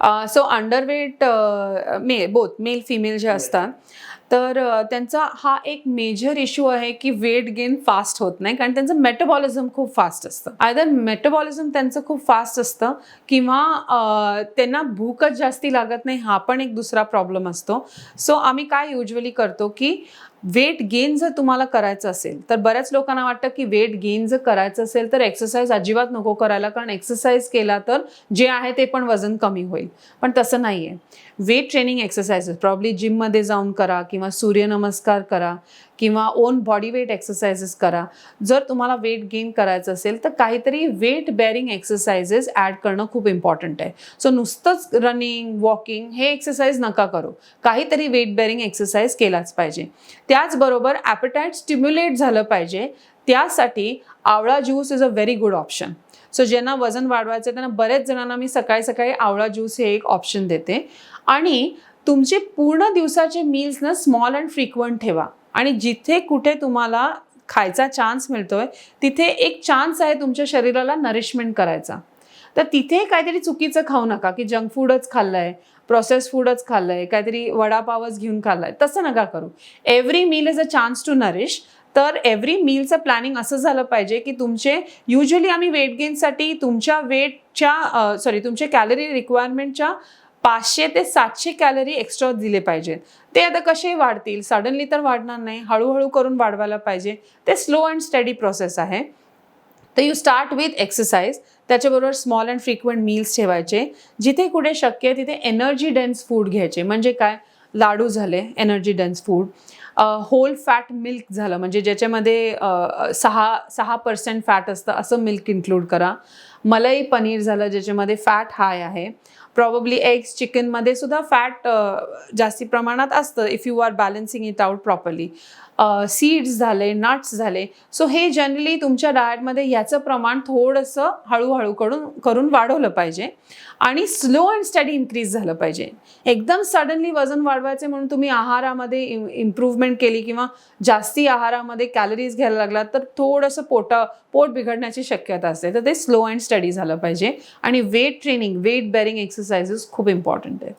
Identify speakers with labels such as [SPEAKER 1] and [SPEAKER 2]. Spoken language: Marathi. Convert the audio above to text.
[SPEAKER 1] सो अंडरवेट मे बोथ मेल फिमेल जे असतात तर त्यांचा हा एक मेजर इश्यू आहे की वेट गेन फास्ट होत नाही कारण त्यांचं मेटाबॉलिझम खूप फास्ट असतं. आयदर मेटाबॉलिझम त्यांचं खूप फास्ट असतं किंवा त्यांना भूकच जास्ती लागत नाही हा पण एक दुसरा प्रॉब्लेम असतो. सो आम्ही काय युजली करतो की वेट गेन जर तुम्हाला करायचं असेल तर बऱ्याच लोकांना वाटतं की वेट गेन जर करायचं असेल तर एक्सरसाइज अजिबात नको करायला कारण एक्सरसाइज केला तर जे आहे ते पण वजन कमी होईल. पण तसं नाही आहे वेट ट्रेनिंग एक्सरसाइजेस प्रॉब्ली जिममध्ये जाऊन करा किंवा सूर्यनमस्कार करा. किंवा ओन बॉडी वेट एक्सरसाइजेस करा. जर तुम्हाला वेट गेन करायचं असेल तर काहीतरी वेट बेअरिंग एक्सरसाइजेस ॲड करणं खूप इम्पॉर्टंट आहे. सो नुसतंच रनिंग वॉकिंग हे एक्सरसाइज नका करू. काहीतरी वेट बेअरिंग एक्सरसाइज केलाच पाहिजे. त्याचबरोबर ॲपेटाईट स्टिम्युलेट झालं पाहिजे. त्यासाठी आवळा juice is a very good option so ज्यांना वजन वाढवायचं आहे, त्यांना बरेच जणांना मी सकाळी सकाळी आवळा ज्यूस हे एक ऑप्शन देते. आणि तुमचे पूर्ण दिवसाचे मील्स ना स्मॉल अँड फ्रिक्वंट ठेवा. आणि जिथे कुठे तुम्हाला खायचा चान्स मिळतोय तिथे एक चान्स आहे तुमच्या शरीराला नरिशमेंट करायचा. तर तिथे काहीतरी चुकीचं खाऊ नका की जंक फूडच खाल्लंय प्रोसेस फूडच खाल्लंय काहीतरी वडापावच घेऊन खाल्लाय तसं नका करू. Every meal is a chance to nourish तर एव्हरी मीलचं प्लॅनिंग असं झालं पाहिजे की तुमचे युजली आम्ही वेट गेनसाठी तुमच्या वेटच्या सॉरी तुमच्या कॅलरी रिक्वायरमेंटच्या पाचशे ते सातशे कॅलरी एक्स्ट्रा दिले पाहिजेत ते आता कसे वाढतील? सडनली तर वाढणार नाही. हळूहळू करून वाढवायला पाहिजे. ते स्लो अँड स्टडी प्रोसेस आहे. तर यू स्टार्ट विथ एक्सरसाइज त्याच्याबरोबर स्मॉल अँड फ्रिक्वेंट मील्स ठेवायचे. जिथे कुठे शक्य आहे तिथे एनर्जी डेन्स फूड घ्यायचे. म्हणजे काय? लाडू झाले energy dense food whole fat milk झालं. म्हणजे ज्याच्यामध्ये सहा सहा पर्सेंट फॅट असतं असं मिल्क इन्क्लूड करा. मलाई पनीर झालं ज्याच्यामध्ये फॅट हाय आहे. प्रॉबब्ली एग्स चिकनमध्ये सुद्धा फॅट जास्ती प्रमाणात असतं if you are balancing it out properly seeds झाले नट्स झाले. सो हे जनरली तुमच्या डाएटमध्ये याचं प्रमाण थोडंसं हळूहळू करून करून वाढवलं पाहिजे. आणि स्लो अँड स्टडी इन्क्रीज झालं पाहिजे. एकदम सडनली वजन वाढवायचे म्हणून तुम्ही आहारामध्ये इम्प्रूव्हमेंट केली किंवा जास्ती आहारामध्ये कॅलरीज घ्यायला लागला तर थोडंसं पोटा पोट बिघडण्याची शक्यता असते. तर ते स्लो अँड स्टडी झालं पाहिजे. आणि weight training weight bearing exercises खूप इम्पॉर्टंट आहेत.